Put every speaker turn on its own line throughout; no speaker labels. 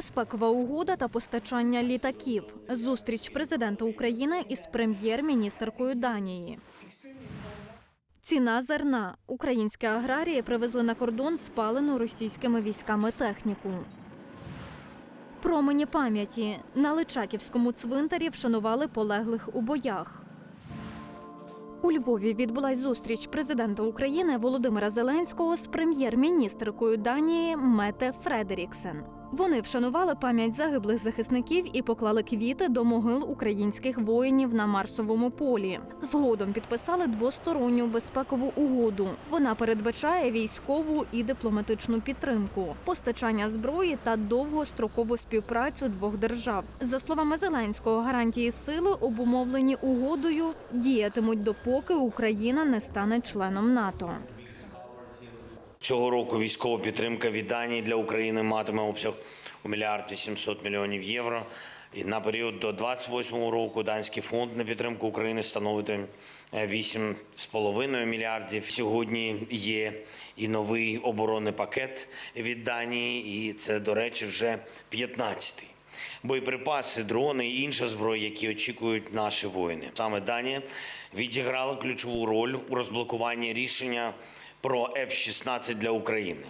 безпекова угода та постачання літаків. Зустріч президента України із прем'єр-міністеркою Данії. Ціна зерна. Українські аграрії привезли на кордон спалену російськими військами техніку. Промені пам'яті на Личаківському цвинтарі вшанували полеглих у боях. У Львові відбулась зустріч президента України Володимира Зеленського з прем'єр-міністеркою Данії Мете Фредеріксен. Вони вшанували пам'ять загиблих захисників і поклали квіти до могил українських воїнів на Марсовому полі. Згодом підписали двосторонню безпекову угоду. Вона передбачає військову і дипломатичну підтримку, постачання зброї та довгострокову співпрацю двох держав. За словами Зеленського, гарантії сили обумовлені угодою діятимуть допоки Україна не стане членом НАТО.
Цього року військова підтримка від Данії для України матиме обсяг у мільярд 800 мільйонів євро. І на період до 28 року данський фонд на підтримку України становитиме 8,5 мільярдів. Сьогодні є і новий оборонний пакет від Данії, і це, до речі, вже 15-й. Боєприпаси, дрони і інша зброя, які очікують наші воїни. Саме Данія відіграла ключову роль у розблокуванні рішення про F-16 для України.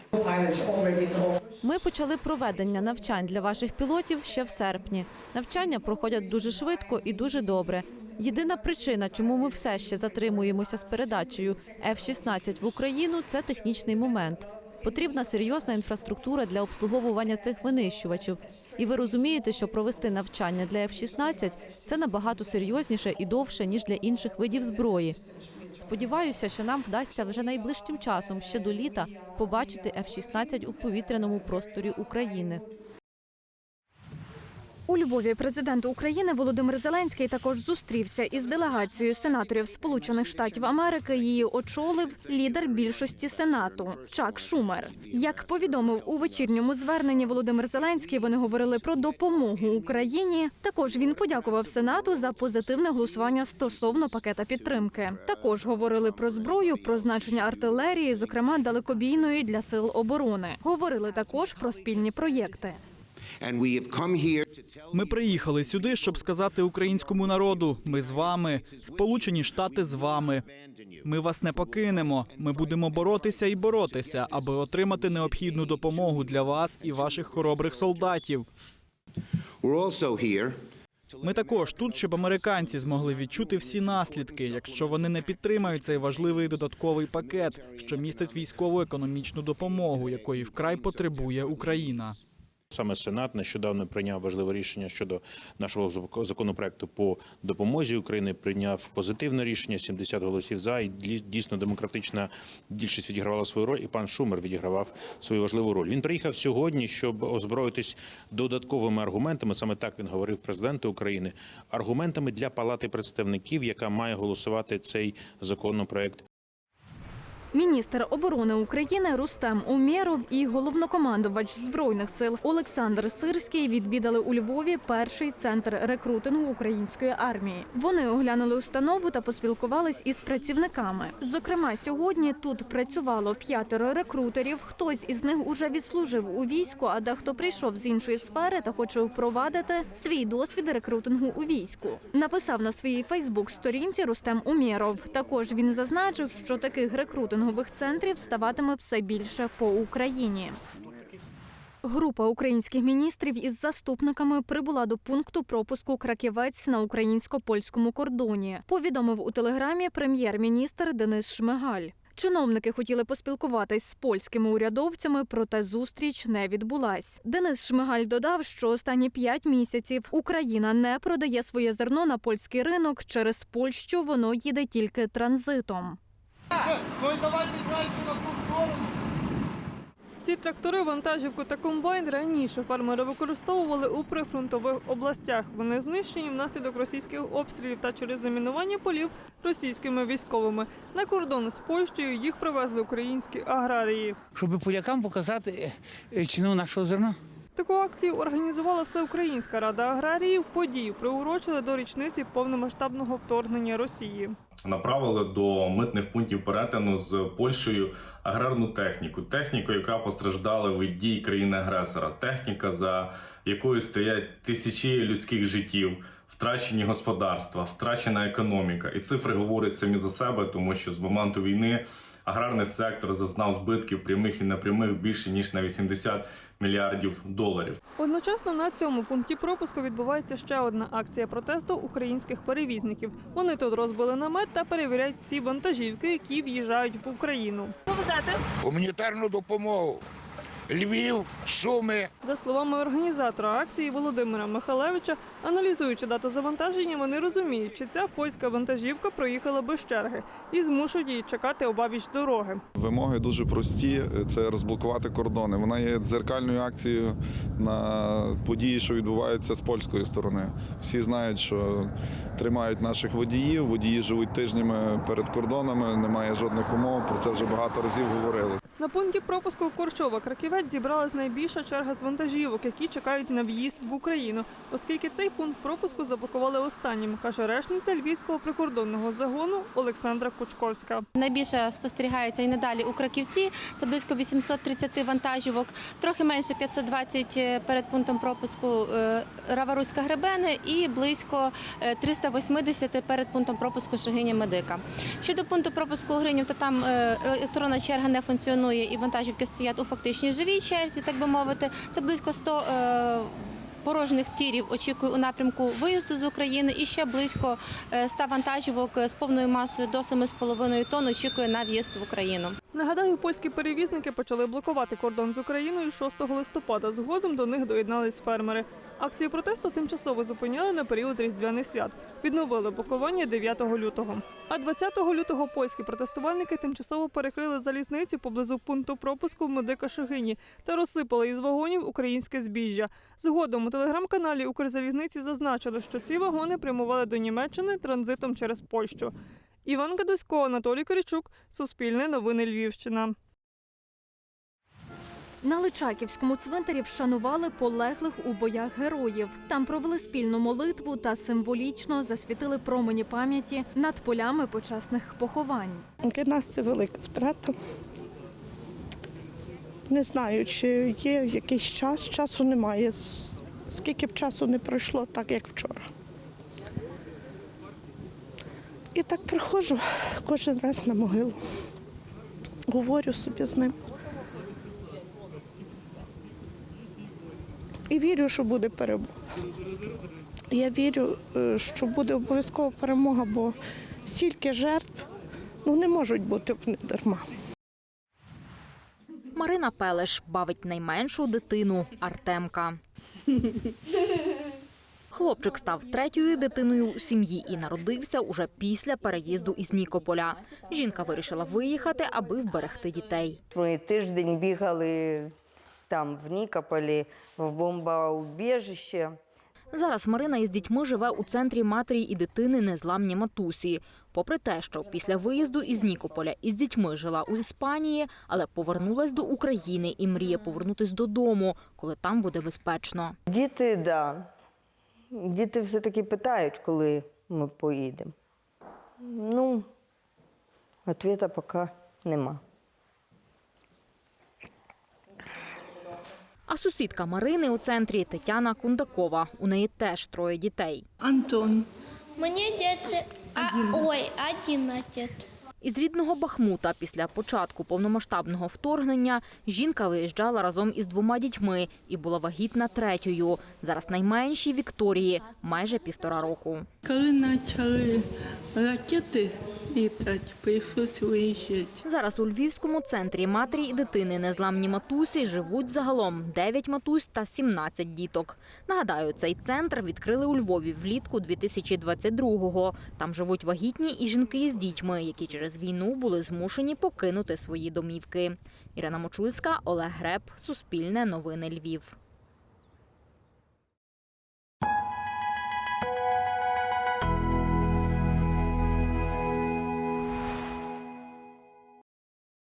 Ми почали проведення навчань для ваших пілотів ще в серпні. Навчання проходять дуже швидко і дуже добре. Єдина причина, чому ми все ще затримуємося з передачею F-16 в Україну, це технічний момент. Потрібна серйозна інфраструктура для обслуговування цих винищувачів. І ви розумієте, що провести навчання для F-16 – це набагато серйозніше і довше ніж для інших видів зброї. Сподіваюся, що нам вдасться вже найближчим часом ще до літа побачити F-16 у повітряному просторі України.
У Львові президент України Володимир Зеленський також зустрівся із делегацією сенаторів Сполучених Штатів Америки. Її очолив лідер більшості сенату Чак Шумер. Як повідомив у вечірньому зверненні Володимир Зеленський, вони говорили про допомогу Україні. Також він подякував Сенату за позитивне голосування стосовно пакета підтримки. Також говорили про зброю, про значення артилерії, зокрема далекобійної для сил оборони. Говорили також про спільні проєкти.
Ми приїхали сюди, щоб сказати українському народу: ми з вами, Сполучені Штати з вами. Ми вас не покинемо. Ми будемо боротися і боротися, аби отримати необхідну допомогу для вас і ваших хоробрих солдатів. Ми також тут, щоб американці змогли відчути всі наслідки, якщо вони не підтримають цей важливий додатковий пакет, що містить військову економічну допомогу, якої вкрай потребує Україна.
Саме Сенат нещодавно прийняв важливе рішення щодо нашого зак- законопроекту по допомозі України. Прийняв позитивне рішення 70 голосів за і дійсно демократична більшість відігравала свою роль. І пан Шумер відігравав свою важливу роль. Він приїхав сьогодні, щоб озброїтись додатковими аргументами. Саме так він говорив президенту України. Аргументами для палати представників, яка має голосувати цей законопроект
Міністр оборони України Рустем Умєров і головнокомандувач збройних сил Олександр Сирський відвідали у Львові перший центр рекрутингу української армії. Вони оглянули установу та поспілкувались із працівниками. Зокрема, сьогодні тут працювало п'ятеро рекрутерів. Хтось із них уже відслужив у війську, а дехто прийшов з іншої сфери та хоче впровадити свій досвід рекрутингу у війську. Написав на своїй Фейсбук-сторінці Рустем Умєров. Також він зазначив, що таких рекрутингових центрів ставатиме все більше по Україні. Група українських міністрів із заступниками прибула до пункту пропуску Краківець на українсько-польському кордоні. Повідомив у телеграмі прем'єр-міністр Денис Шмигаль. Чиновники хотіли поспілкуватись з польськими урядовцями, проте зустріч не відбулась. Денис Шмигаль додав, що останні п'ять місяців Україна не продає своє зерно на польський ринок. Через Польщу воно їде тільки транзитом.
Ці трактори, вантажівку та комбайн раніше фермери використовували у прифронтових областях. Вони знищені внаслідок російських обстрілів та через замінування полів російськими військовими. На кордон з Польщею їх привезли українські аграрії.
щоб полякам показати е, ціну нашого зерна.
Таку акцію організувала Всеукраїнська рада аграріїв. Подію приурочили до річниці повномасштабного вторгнення Росії.
направили до митних пунктів перетину з Польщею аграрну техніку, техніку, яка постраждала від дій країни-агресора, техніка, за якою стоять тисячі людських життів, втрачені господарства, втрачена економіка. І цифри говорять самі за себе, тому що з моменту війни аграрний сектор зазнав збитків прямих і непрямих більше ніж на 80 мільярдів доларів.
Одночасно на цьому пункті пропуску відбувається ще одна акція протесту українських перевізників. Вони тут розбили намет та перевіряють всі вантажівки, які в'їжджають в Україну. Що
гуманітарну допомогу. Львів, Суми,
За словами організатора акції Володимира Михалевича, аналізуючи дату завантаження, вони розуміють, чи ця польська вантажівка проїхала без черги і змушують її чекати обабіч дороги.
Вимоги дуже прості: це розблокувати кордони. Вона є дзеркальною акцією на події, що відбуваються з польської сторони. Всі знають, що тримають наших водіїв. Водії живуть тижнями перед кордонами, немає жодних умов. Про це вже багато разів говорили.
На пункті пропуску Корчова Краківець зібралась найбільша черга з вантажівок, які чекають на в'їзд в Україну, оскільки цей пункт пропуску заблокували останнім, каже речниця Львівського прикордонного загону Олександра Кучковська.
Найбільше спостерігається і надалі у Краківці. Це близько 830 вантажівок, трохи менше 520 перед пунктом пропуску е, Раваруська Гребени і близько е, 380 перед пунктом пропуску Шегиня Медика. Щодо пункту пропуску Гринів, то там е, електронна черга не функціонує вантажівки стоять у фактичній живій черзі, так би мовити. Це близько 100 е, порожніх тірів очікує у напрямку виїзду з України і ще близько е, 100 вантажівок з повною масою до 7,5 тонн очікує на в'їзд в Україну.
Нагадаю, польські перевізники почали блокувати кордон з Україною 6 листопада. Згодом до них доєднались фермери. Акцію протесту тимчасово зупиняли на період різдвяних свят. Відновили блокування 9 лютого. А 20 лютого польські протестувальники тимчасово перекрили залізницю поблизу пункту пропуску Медика Шегині та розсипали із вагонів українське збіжжя. Згодом у телеграм-каналі Укрзалізниці зазначили, що ці вагони прямували до Німеччини транзитом через Польщу. Іван Гадусько, Анатолій Коричук, Суспільне новини Львівщина.
На Личаківському цвинтарі вшанували полеглих у боях героїв. Там провели спільну молитву та символічно засвітили промені пам'яті над полями почесних поховань.
Для нас це велика втрата. Не знаю, чи є якийсь час, часу немає. Скільки б часу не пройшло, так як вчора. І так приходжу кожен раз на могилу. Говорю собі з ним. І вірю, що буде перемога. Я вірю, е, що буде обов'язково перемога, бо стільки жертв ну, не можуть бути вони дарма.
Марина Пелеш бавить найменшу дитину Артемка. Хлопчик став третьою дитиною у сім'ї і народився уже після переїзду із Нікополя. Жінка вирішила виїхати, аби вберегти дітей.
Ми тиждень бігали там в Нікополі, в бомбоубіжище.
Зараз Марина із дітьми живе у центрі матері і дитини незламні матусі. Попри те, що після виїзду із Нікополя із дітьми жила у Іспанії, але повернулась до України і мріє повернутись додому, коли там буде безпечно.
Діти, так. Да. Діти все-таки питають, коли ми поїдемо. Ну, відповіді поки нема.
А сусідка Марини у центрі Тетяна Кундакова. У неї теж троє дітей.
Антон.
Мені діти, а, ой, 11.
Із рідного Бахмута після початку повномасштабного вторгнення жінка виїжджала разом із двома дітьми і була вагітна третьою. Зараз найменшій Вікторії майже півтора року.
Коли почали ракети літати, прийшлося виїжджати.
Зараз у Львівському центрі матері і дитини незламні матусі живуть загалом 9 матусь та 17 діток. Нагадаю, цей центр відкрили у Львові влітку 2022-го. Там живуть вагітні і жінки із дітьми, які через війну були змушені покинути свої домівки. Ірина Мочульська, Олег Греб, Суспільне новини Львів.